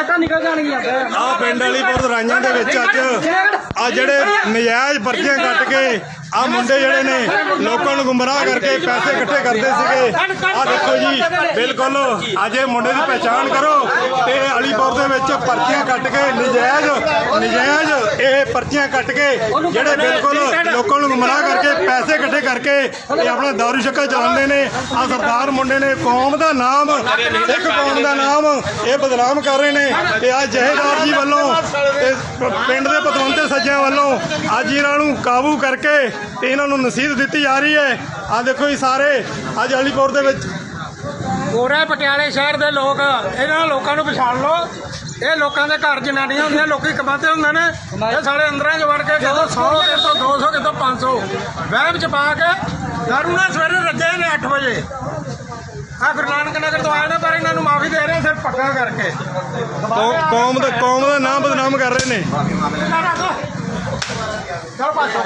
ਸੱਟਾਂ ਨਿਕਲ ਜਾਣਗੀਆਂ। ਆ ਪਿੰਡ ਵਾਲੀਪੁਰ ਰਾਈਆਂ ਦੇ ਵਿੱਚ ਅੱਜ। ਆ ਜਿਹੜੇ ਨਜਾਇਜ਼ ਪਰਚੀਆਂ ਕੱਟ ਕੇ ਆ ਮੁੰਡੇ ਜਿਹੜੇ ਨੇ, ਲੋਕਾਂ ਨੂੰ ਗੁੰਮਰਾਹ ਕਰਕੇ ਪੈਸੇ ਇਕੱਠੇ ਕਰਦੇ ਸੀਗੇ। ਆ ਦੇਖੋ ਜੀ, ਬਿਲਕੁਲ ਅੱਜ ਇਹ ਮੁੰਡੇ ਦੀ ਪਛਾਣ ਕਰੋ ਤੇ ਅਲੀਪੁਰ ਦੇ ਵਿੱਚ ਪਰਚੀਆਂ ਕੱਟ ਕੇ ਨਜਾਇਜ਼ ਨਜਾਇਜ਼ ਇਹ ਪਰਚੀਆਂ ਕੱਟ ਕੇ ਜਿਹੜੇ ਬਿਲਕੁਲ ਲੋਕਾਂ ਨੂੰ ਗੁੰਮਰਾਹ ਕਰਕੇ ਇਹ ਆਪਣਾ ਦਾਰੂ ਸ਼ੱਕਾ ਚਲਾਉਂਦੇ ਨੇ। ਆ ਸਰਦਾਰ ਮੁੰਡੇ ਨੇ, ਕੌਮ ਦਾ ਨਾਮ ਸਿੱਖ ਕੌਮ ਦਾ ਨਾਮ ਇਹ ਬਦਨਾਮ ਕਰ ਰਹੇ ਨੇ। ਤੇ ਆ ਜਹੇਦਾਰ ਜੀ ਵੱਲੋਂ, ਤੇ ਪਿੰਡ ਦੇ ਪਤਵੰਤੇ ਸੱਜਿਆਂ ਵੱਲੋਂ ਅੱਜ ਇਹਨਾਂ ਨੂੰ ਕਾਬੂ ਕਰਕੇ ਤੇ ਇਹਨਾਂ ਨੂੰ ਨਸੀਹਤ ਦਿੱਤੀ ਜਾ ਰਹੀ ਹੈ। ਆ ਦੇਖੋ ਜੀ ਸਾਰੇ, ਅੱਜ ਅਲੀਪੁਰ ਦੇ ਵਿੱਚ ਗੋਰਾ ਪਟਿਆਲੇ ਸ਼ਹਿਰ ਦੇ ਲੋਕ ਇਹਨਾਂ ਲੋਕਾਂ ਨੂੰ ਪਛਾਣ ਲਓ। ਇਹ ਲੋਕਾਂ ਦੇ ਘਰ ਜਨਾਨੀਆਂ ਹੁੰਦੀਆਂ ਲੋਕੀ ਕਮਾਤੇ ਹੁੰਦੇ ਨੇ। ਇਹ ਸਾਡੇ ਅੰਦਰਾਂ 'ਚ ਵੜ ਕੇ ਕਿਤੋਂ 100 ਕਿਤੋਂ 200 ਕਿਤੋਂ 500 ਵਹਿਮ 'ਚ ਪਾ ਕੇ ਦਾਰੂ ਨਾਲ ਸਵੇਰੇ ਰੱਜੇ ਨੇ 8 ਵਜੇ। ਆ ਗੁਰੂ ਨਾਨਕ ਨਗਰ ਤੋਂ ਆਏ ਨੇ ਪਰ ਇਹਨਾਂ ਨੂੰ ਮਾਫੀ ਦੇ ਰਹੇ ਸਿਰ ਪੱਕਾ ਕਰਕੇ। ਕੌਮ ਦਾ ਕੌਮ ਦਾ ਨਾਮ ਬਦਨਾਮ ਕਰ ਰਹੇ ਨੇ। ਚਲ ਪਾਸਾ